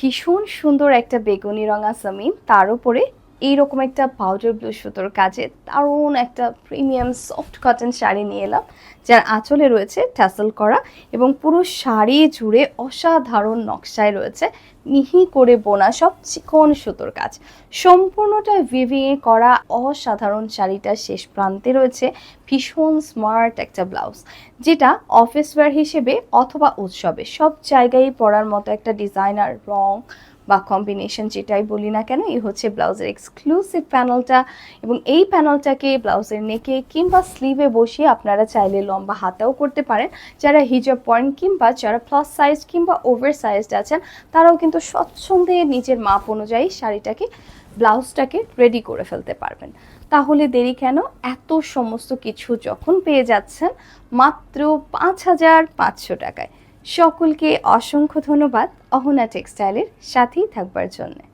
ভীষণ সুন্দর একটা বেগুনি রঙা সামিন তার উপরে এইরকম একটা পাউডার ব্লু সুতোর কাজে দারুণ একটা প্রিমিয়াম সফট কটন শাড়ি নিয়ে এলাম, যার আঁচলে রয়েছে ট্যাসেল করা এবং পুরো শাড়ি জুড়ে অসাধারণ নকশায় রয়েছে মিহি করে বোনা সব চিকন সুতোর কাজ। সম্পূর্ণটা ভিভিয়ে করা অসাধারণ শাড়িটার শেষ প্রান্তে রয়েছে, ভীষণ স্মার্ট একটা ব্লাউজ যেটা অফিস ওয়্যার হিসেবে অথবা উৎসবে সব জায়গায় পরার মতো একটা ডিজাইনার রং বা কম্বিনেশন যেটাই বলি না কেন, এই হচ্ছে ব্লাউজের এক্সক্লুসিভ প্যানেলটা এবং এই প্যানেলটাকে ব্লাউজের নেকে কিংবা স্লিভে বসিয়ে আপনারা চাইলে লম্বা হাতাও করতে পারেন। যারা হিজাব পয়েন্ট কিংবা যারা প্লাস সাইজ কিংবা ওভার সাইজড আছেন, তারাও কিন্তু স্বচ্ছন্দে নিজের মাপ অনুযায়ী শাড়িটাকে, ব্লাউজটাকে রেডি করে ফেলতে পারবেন। তাহলে দেরি কেন? এত সমস্ত কিছু যখন পেয়ে যাচ্ছেন, মাত্র পাঁচ হাজার পাঁচশো টাকায়। সকলকে অসংখ্য ধন্যবাদ। অহনা টেক্সটাইলের সাথেই থাকবার জন্য।